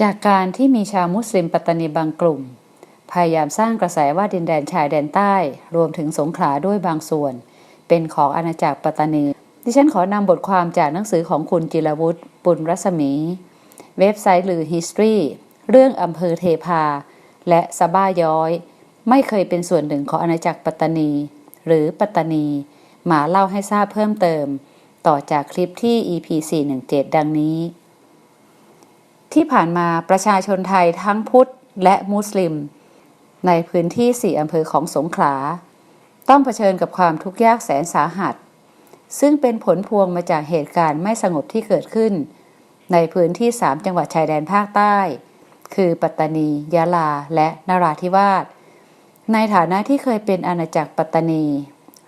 จากการที่มีชาวมุสลิมปัตตานีบางกลุ่ม พยายามสร้างกระแสว่าดินแดนชายแดนใต้ รวมถึงสงขลาด้วยบางส่วน เป็นของอาณาจักรปัตตานี ดิฉันขอนำบทความจากหนังสือของคุณจิรวุฒิปุณรัศมี เว็บไซต์หรือ History เรื่องอำเภอเทพา และสะบ้าย้อย ไม่เคยเป็นส่วนหนึ่งของอาณาจักรปัตตานี หรือปัตตานี มาเล่าให้ทราบเพิ่มเติม ต่อจากคลิปที่ EP 417 ดังนี้ ที่ผ่านมาประชาชนไทยทั้งพุทธและมุสลิม ในพื้นที่สี่อำเภอของสงขลา ต้องเผชิญกับความทุกข์ยากแสนสาหัส ซึ่งเป็นผลพวงมาจากเหตุการณ์ไม่สงบที่เกิดขึ้น ในพื้นที่สามจังหวัดชายแดนภาคใต้ คือปัตตานี ยะลา และนราธิวาส ในฐานะที่เคยเป็นอาณาจักรปัตตานี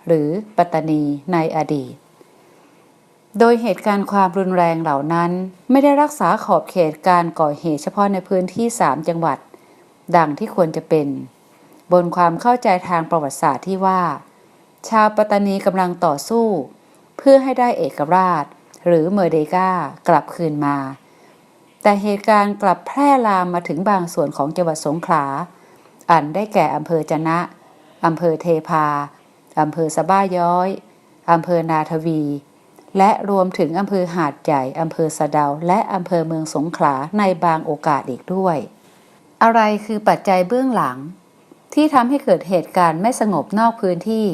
หรือปัตตานีในอดีต โดยเหตุการณ์ความรุนแรงเหล่านั้น ไม่ได้รักษาขอบเขตการก่อเหตุเฉพาะในพื้นที่สามจังหวัด ดังที่ควรจะเป็น บนความเข้าใจทางประวัติศาสตร์ที่ว่า ชาวปัตตานีกำลังต่อสู้ เพื่อให้ได้เอกราช หรือเมอร์เดกากลับคืนมา แต่เหตุการณ์กลับแพร่ลามมาถึงบางส่วนของจังหวัดสงขลา อันได้แก่อำเภอจะนะอำเภอเทพาอำเภอสะบ้าย้อยอำเภอนาทวี และรวมถึงอำเภอหาดใหญ่อำเภอสะเดา และอำเภอเมืองสงขลาในบางโอกาสอีกด้วย อะไรคือปัจจัยเบื้องหลัง ที่ทำให้เกิดเหตุการณ์ไม่สงบนอกพื้นที่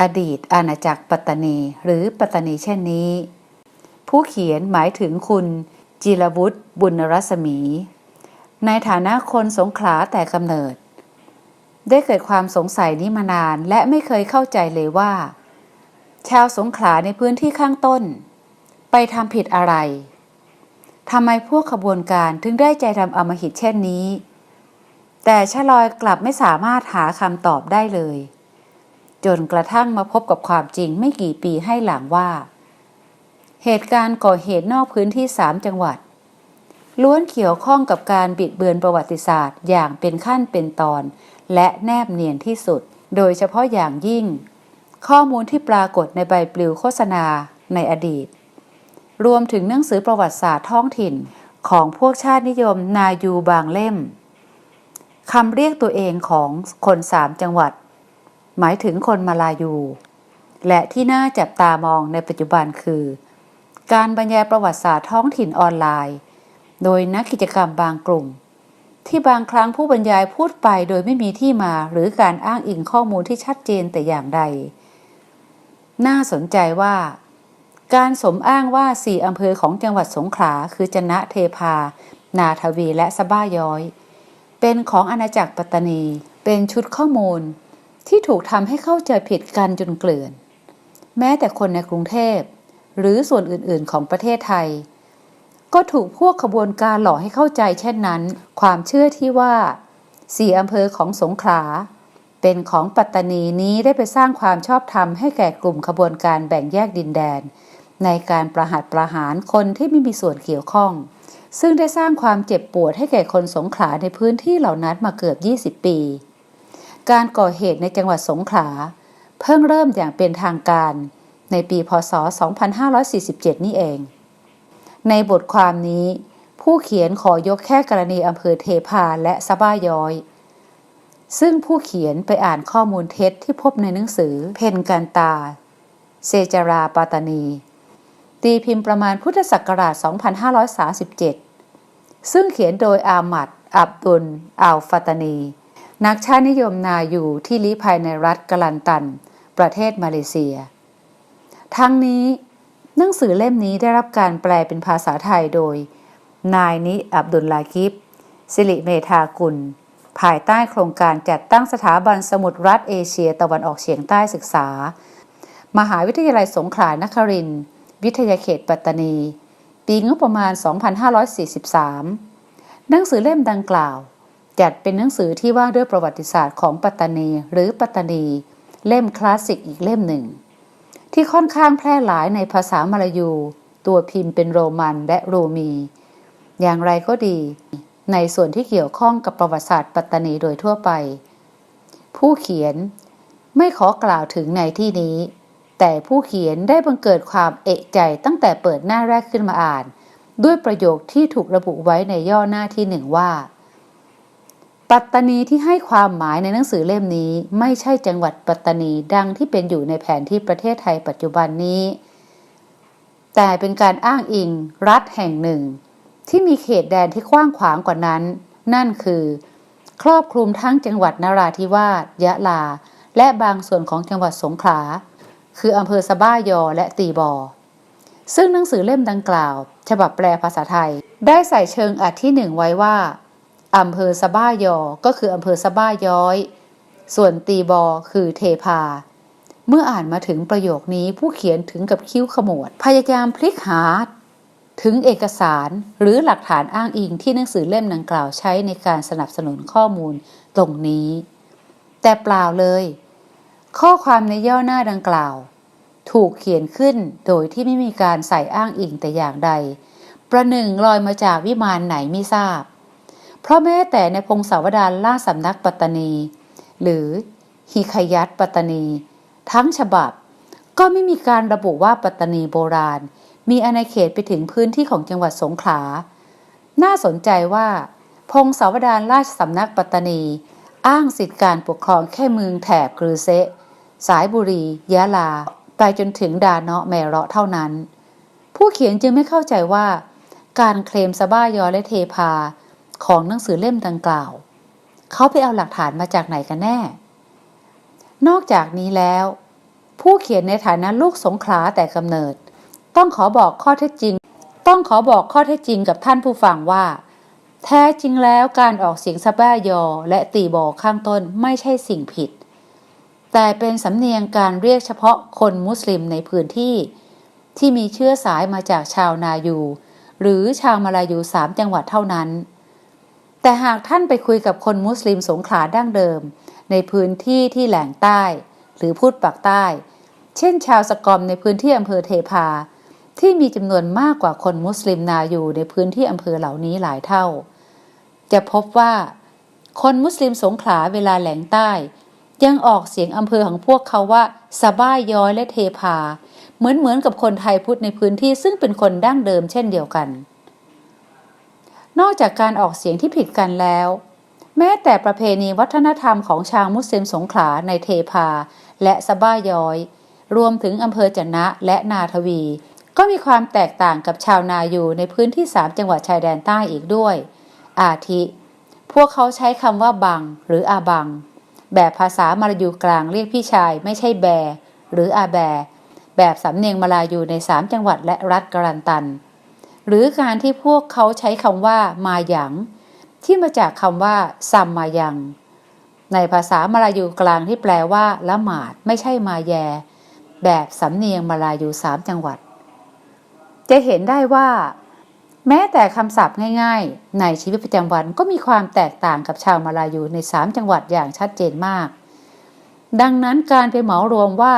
อดีตอาณาจักรปัตตานี หรือปัตตานีเช่นนี้ ผู้เขียนหมายถึงคุณ จิรวุฒิบุญรัศมี ในฐานะคนสงขลาแต่กำเนิด ได้เกิดความสงสัยนี้มานานและไม่เคยเข้าใจเลยว่า ชาวสงขลาในพื้นที่ข้างต้น ไปทำผิดอะไรทำไมพวกขบวนการถึงได้ใจดำอมหิตเช่นนี้ แต่ชะลอยกลับไม่สามารถหาคำตอบได้เลย จนกระทั่งมาพบกับความจริงไม่กี่ปีให้หลังว่า เหตุการณ์ก่อเหตุนอกพื้นที่สามจังหวัด ล้วนเกี่ยวข้องกับการบิดเบือนประวัติศาสตร์อย่างเป็นขั้นเป็นตอน และแนบเนียนที่สุด โดยเฉพาะอย่างยิ่ง ข้อมูลที่ปรากฏในใบปลิวโฆษณาในอดีต รวมถึงหนังสือประวัติศาสตร์ท้องถิ่นของพวกชาตินิยมนายูบางเล่มคำเรียกตัวเองของคนสามจังหวัด หมายถึงคนมาลายู และที่น่าจับตามองในปัจจุบันคือ การบรรยายประวัติศาสตร์ท้องถิ่นออนไลน์ โดยนักกิจกรรมบางกลุ่ม ที่บางครั้งผู้บรรยายพูดไปโดยไม่มีที่มาหรือการอ้างอิงข้อมูลที่ชัดเจนแต่อย่างใด น่าสนใจว่า การสมอ้างว่าสี่อำเภอของจังหวัดสงขลาคือจนะเทพา นาทวีและสบ้าย้อย เป็นของอาณาจักรปัตตานี เป็นชุดข้อมูล ที่ถูกทำให้เข้าใจผิดกันจนเกลื่อน แม้แต่คนในกรุงเทพ หรือส่วนอื่นๆของประเทศไทย ก็ถูกพวกขบวนการหลอกให้เข้าใจเช่นนั้น ความเชื่อที่ว่าสี่อำเภอของสงขลา เป็นของปัตตานีนี้ได้ไปสร้างความชอบธรรมให้แก่กลุ่มขบวนการแบ่งแยกดินแดน ในการประหัตประหารคนที่ไม่มีส่วนเกี่ยวข้อง ซึ่งได้สร้างความเจ็บปวดให้แก่คนสงขลาในพื้นที่เหล่านั้นมาเกือบ 20 ปี การก่อเหตุในจังหวัดสงขลา เพิ่งเริ่มอย่างเป็นทางการ ในปีพศ 2547 นี่เอง ในบทความนี้ ผู้เขียนขอยกแค่กรณีอำเภอเทพาและสะบ้าย้อย ซึ่งผู้เขียนไปอ่านข้อมูลเท็จที่พบในหนังสือ เพนกันตา เซจาราปาตานี ตีพิมพ์ประมาณพุทธศักราช 2537 ซึ่งเขียนโดยอามัด อับดุล อัลฟาตานี นักชาตินิยมนาอยู่ที่ลี้ภัยในรัฐกลันตัน ประเทศมาเลเซีย ทั้งนี้หนังสือเล่มนี้ได้รับการแปลเป็นภาษาไทยโดย นายนิอับดุลลากิบสิริเมธากุล ภายใต้โครงการจัดตั้งสถาบันสมุทรรัฐเอเชีย ตะวันออกเฉียงใต้ศึกษา มหาวิทยาลัยสงขลานครินทร์วิทยาเขตปัตตานี ปีงบประมาณ 2543 หนังสือเล่มดังกล่าว จัดเป็นหนังสือที่ว่าด้วยประวัติศาสตร์ของปัตตานี หรือปัตตานี เล่มคลาสสิกอีกเล่มหนึ่ง ที่ค่อนข้างแพร่หลายในภาษามลายู ตัวพิมพ์เป็นโรมันและโรมี อย่างไรก็ดี ในส่วนที่เกี่ยวข้องกับประวัติศาสตร์ปัตตานีโดยทั่วไป ผู้เขียนไม่ขอกล่าวถึงในที่นี้ แต่ผู้เขียนได้บังเกิดความเอกใจตั้งแต่เปิดหน้าแรกขึ้นมาอ่าน ด้วยประโยคที่ถูกระบุไว้ในย่อหน้าที่หนึ่งว่า ปัตตานีที่ให้ความหมายในหนังสือเล่มนี้ ไม่ใช่จังหวัดปัตตานีดังที่เป็นอยู่ในแผนที่ประเทศไทยปัจจุบันนี้ แต่เป็นการอ้างอิงรัฐแห่งหนึ่ง ที่มีเขตแดนที่กว้างขวางกว่านั้น นั่นคือ ครอบคลุมทั้งจังหวัดนราธิวาสยะลา และบางส่วนของจังหวัดสงขลา คืออำเภอสะบ้ายอและตีบอ ซึ่งหนังสือเล่มดังกล่าว ฉบับแปลภาษาไทย ได้ใส่เชิงอัดที่หนึ่งไว้ว่าอำเภอสะบ้ายอ ก็คืออำเภอสะบ้าย้อย ส่วนตีบอคือเทพา เมื่ออ่านมาถึงประโยคนี้ผู้เขียนถึงกับคิ้วขมวด พยายามพลิกหา ถึงเอกสารหรือหลักฐานอ้างอิงที่หนังสือเล่มดังกล่าวใช้ในการสนับสนุนข้อมูลตรงนี้ แต่เปล่าเลย ข้อความในย่อหน้าดังกล่าว ถูกเขียนขึ้นโดยที่ไม่มีการใส่อ้างอิงแต่อย่างใด ประหนึ่งลอยมาจากวิมานไหนไม่ทราบ เพราะแม้แต่ในพงศาวดารล่าสำนักปัตตานี หรือฮิคยัตปัตตานี ทั้งฉบับ ก็ไม่มีการระบุว่าปัตตานีโบราณ มีอาณาเขตไปถึงพื้นที่ของจังหวัดสงขลา น่าสนใจว่า พงศาวดารราชสำนักปัตตานี อ้างสิทธิการปกครองแค่เมืองแถบกรือเซะ สายบุรี ยะลา ไปจนถึงดาเนาะแมเราะเท่านั้น ผู้เขียนจึงไม่เข้าใจว่า การเคลมสบ้ายอและเทพาของหนังสือเล่มดังกล่าว เขาไปเอาหลักฐานมาจากไหนกันแน่ นอกจากนี้แล้ว ผู้เขียนในฐานะลูกสงขลาแต่กำเนิด ต้องขอบอกข้อเท็จจริง ต้องขอบอกข้อเท็จจริงกับท่านผู้ฟังว่า แท้จริงแล้วการออกเสียงสบ้ายอ และตีบอข้างต้นไม่ใช่สิ่งผิด แต่เป็นสำเนียงการเรียกเฉพาะคนมุสลิมในพื้นที่ ที่มีเชื้อสายมาจากชาวนายู หรือชาวมาลายูสามจังหวัดเท่านั้น แต่หากท่านไปคุยกับคนมุสลิมสงขลาดั้งเดิม ในพื้นที่ที่แหลงใต้ หรือพูดปากใต้ เช่น ชาวสกอมในพื้นที่อำเภอเทพา ที่มีจำนวนมากกว่าคนมุสลิมนาอยู่ในพื้นที่อำเภอเหล่านี้หลายเท่า จะพบว่า คนมุสลิมสงขลาเวลาแหลงใต้ ยังออกเสียงอำเภอของพวกเขาว่าสะบ้ายย้อยและเทพา เหมือนเหมือนกับคนไทยพุทธในพื้นที่ซึ่งเป็นคนดั้งเดิมเช่นเดียวกัน นอกจากการออกเสียงที่ผิดกันแล้ว แม้แต่ประเพณีวัฒนธรรมของชาวมุสลิมสงขลาในเทพา และสะบ้ายย้อย รวมถึงอำเภอจะนะและนาทวี ก็มีความแตกต่างกับชาวนาอยู่ในพื้นที่สามจังหวัดชายแดนใต้อีกด้วย อาทิ พวกเขาใช้คำว่าบังหรืออาบัง แบบภาษามาลายูกลางเรียกพี่ชายไม่ใช่แบ หรืออาแบ แบบสำเนียงมาลายูในสามจังหวัดและรัฐกรันตัน หรือการที่พวกเขาใช้คำว่ามาหยัง ที่มาจากคำว่าซัมมายัง ในภาษามาลายูกลางที่แปลว่าละหมาดไม่ใช่มาแย แบบสำเนียงมาลายูสามจังหวัด จะเห็นได้ว่า แม้แต่คำศัพท์ง่าย ๆ ในชีวิตประจำวันก็มีความแตกต่างกับชาวมาลายูในสามจังหวัดอย่างชัดเจนมาก ดังนั้นการไปเหมารวมว่า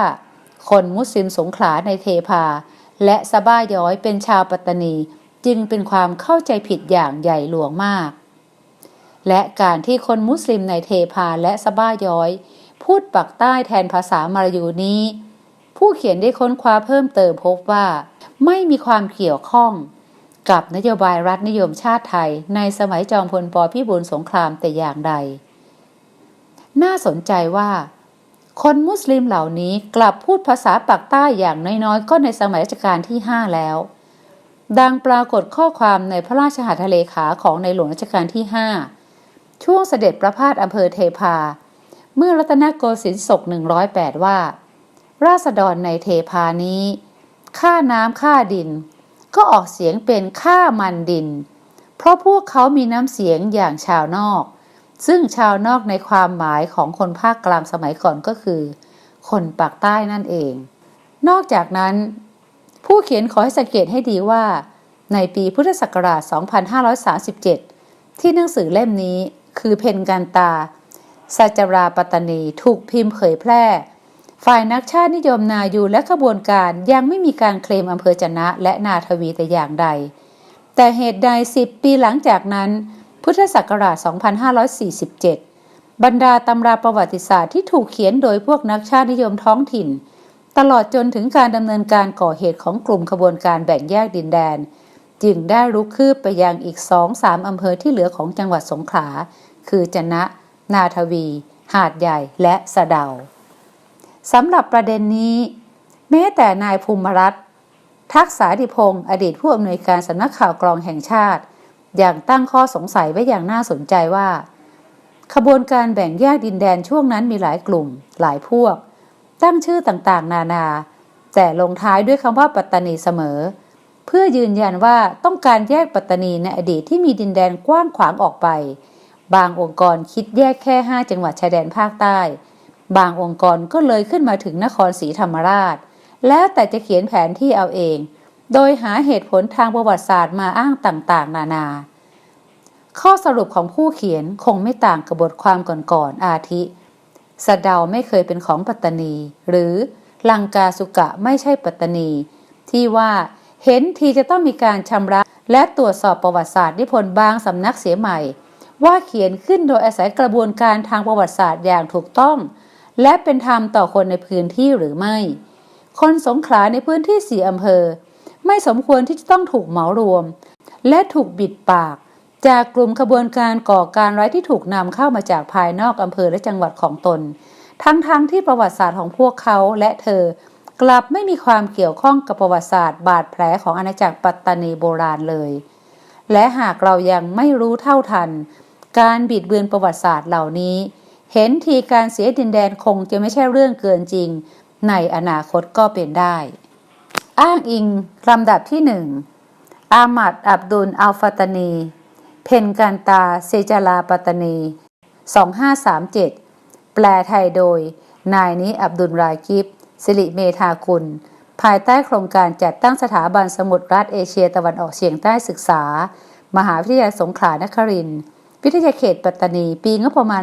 คนมุสลิมสงขลาในเทพา และสะบ้าย้อยเป็นชาวปัตตานี จึงเป็นความเข้าใจผิดอย่างใหญ่หลวงมาก และการที่คนมุสลิมในเทพาและสะบ้าย้อย พูดปักใต้แทนภาษามาลายูนี้ ผู้เขียนได้ค้นคว้าเพิ่มเติมพบว่า ไม่มีความเกี่ยวข้องกับนโยบายรัฐนิยมชาติไทย ในสมัยจอมพลปพิบูลสงครามแต่อย่างใด น่าสนใจว่า คนมุสลิมเหล่านี้กลับพูดภาษาปักใต้อย่างน้อยๆ ก็ในสมัยรัชกาลที่ 5 แล้ว ดังปรากฏข้อความในพระราชหัตถเลขาของในหลวงรัชกาลที่ 5 ช่วงเสด็จประพาสอำเภอเทพา เมื่อรัตนโกสินทร์ศก108 ว่า ราษฎรในเทพานี้ ค่าน้ำค่าดิน ก็ออกเสียงเป็นค่ามันดิน เพราะพวกเขามีน้ำเสียงอย่างชาวนอก ซึ่งชาวนอกในความหมายของคนภาคกลางสมัยก่อนก็คือ คนปากใต้นั่นเอง นอกจากนั้น ผู้เขียนขอให้สังเกตให้ดีว่า ในปีพุทธศักราช 2537 ที่หนังสือเล่มนี้คือเพนกันตาสัจราปัตตนีถูกพิมพ์เผยแพร่ ฝ่ายนักชาตินิยมนายูและขบวนการยังไม่มีการเคลมอำเภอจนะและนาทวีแต่อย่างใด แต่เหตุใด 10 ปีหลังจากนั้น พุทธศักราช 2547 บรรดาตำราประวัติศาสตร์ที่ถูกเขียนโดยพวกนักชาตินิยมท้องถิ่น ตลอดจนถึงการดำเนินการก่อเหตุของกลุ่มขบวนการแบ่งแยกดินแดน จึงได้รุกคืบไปยังอีกสองสามอำเภอที่เหลือของจังหวัดสงขลา คือจนะ นาทวี หาดใหญ่และสะเดา สำหรับประเด็นนี้ แม้แต่นายภูมิรัตน์ทักษาดิพงศ์อดีตผู้อำนวยการสำนักข่าวกรองแห่งชาติ อย่างตั้งข้อสงสัยไว้อย่างน่าสนใจว่า ขบวนการแบ่งแยกดินแดนช่วงนั้นมีหลายกลุ่ม หลายพวก ตั้งชื่อต่างๆ นานา แต่ลงท้ายด้วยคำว่าปัตตานีเสมอ เพื่อยืนยันว่าต้องการแยกปัตตานีในอดีตที่มีดินแดนกว้างขวางออกไป บางองค์กรคิดแยกแค่ 5 จังหวัดชายแดนภาคใต้ บางองค์กรก็เลยขึ้นมาถึงนครศรีธรรมราช แล้วแต่จะเขียนแผนที่เอาเอง โดยหาเหตุผลทางประวัติศาสตร์มาอ้างต่างๆ นานา ข้อสรุปของผู้เขียนคงไม่ต่างกับบทความก่อนๆอาทิ สะเดาไม่เคยเป็นของปัตตานี หรือลังกาสุกะไม่ใช่ปัตตานี ที่ว่าเห็นทีจะต้องมีการชำระและตรวจสอบประวัติศาสตร์นิพนธ์บางสำนักเสียใหม่ ว่าเขียนขึ้นโดยอาศัยกระบวนการทางประวัติศาสตร์อย่างถูกต้อง และเป็นธรรมต่อคนในพื้นที่หรือไม่ คนสงขลาในพื้นที่สี่อำเภอ ไม่สมควรที่จะต้องถูกเหมารวม และถูกบิดปาก จากกลุ่มขบวนการก่อการร้ายที่ถูกนำเข้ามาจากภายนอกอำเภอและจังหวัดของตน ทั้งๆทที่ประวัติศาสตร์ของพวกเขาและเธอกลับไม่มีความเกี่ยวข้องกับประวัติศาสตร์ บาดแผลของอาณาจักรปัตตานีโบราณเลย และหากเรายังไม่รู้เท่าทัน การบิดเบือนประวัติศาสตร์เหล่านี้ เห็นทีการเสียดินแดนคงจะไม่ใช่เรื่องเกินจริง ในอนาคตก็เป็นได้ อ้างอิงลำดับที่หนึ่งอามัดอับดุลอัลฟาตานี เพนกันตาเซจาลาปัตานี 2537 แปลไทยโดย นายนี้อับดุลรายกิบสิริเมธาคุณ ภายใต้โครงการจัดตั้งสถาบันสมุทรรัฐเอเชียตะวันออกเฉียงใต้ศึกษา มหาวิทยาลัยสงขลานครินทร์ วิทยาเขตปัตตานี ปีงบประมาณ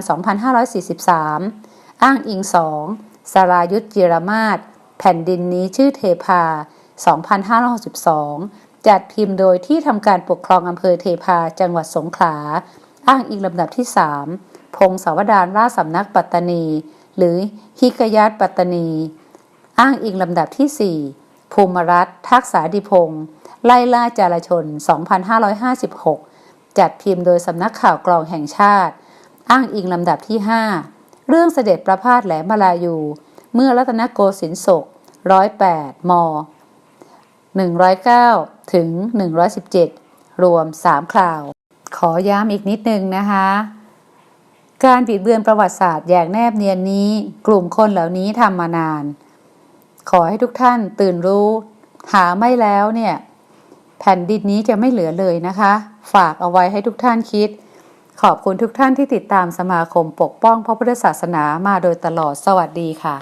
2543 อ้างอิงสองสรายุทธจิรมาศ แผ่นดินนี้ชื่อเทพา 2562 จัดพิมพ์โดยที่ทำการปกครองอำเภอเทพา จังหวัดสงขลา อ้างอิงลำดับที่ 3 พงศาวดารราชสำนักปัตตานี หรือฮิกยัตปัตตานี อ้างอิงลำดับที่ 4 ภูมิรัตทักษาดิพงศ์ไล่ล่าจารชน 2556 จัดพิมพ์โดยสำนักข่าวกรองแห่งชาติ อ้างอิงลำดับที่ 5 เรื่องเสด็จประพาสแหลมมาลายู เมื่อรัตนโกสินทร์ศก108ม109 ถึง 117 รวม3คราว ขอย้ำอีกนิดนึงนะคะ การบิดเบือนประวัติศาสตร์อย่างแนบเนียนนี้ กลุ่มคนเหล่านี้ทำมานาน ขอให้ทุกท่านตื่นรู้ หาไม่แล้วเนี่ย แผ่นดินนี้จะไม่เหลือเลยนะคะ ฝากเอาไว้ให้ทุกท่านคิด ขอบคุณทุกท่านที่ติดตามสมาคมปกป้องพระพุทธศาสนามาโดยตลอดสวัสดีค่ะ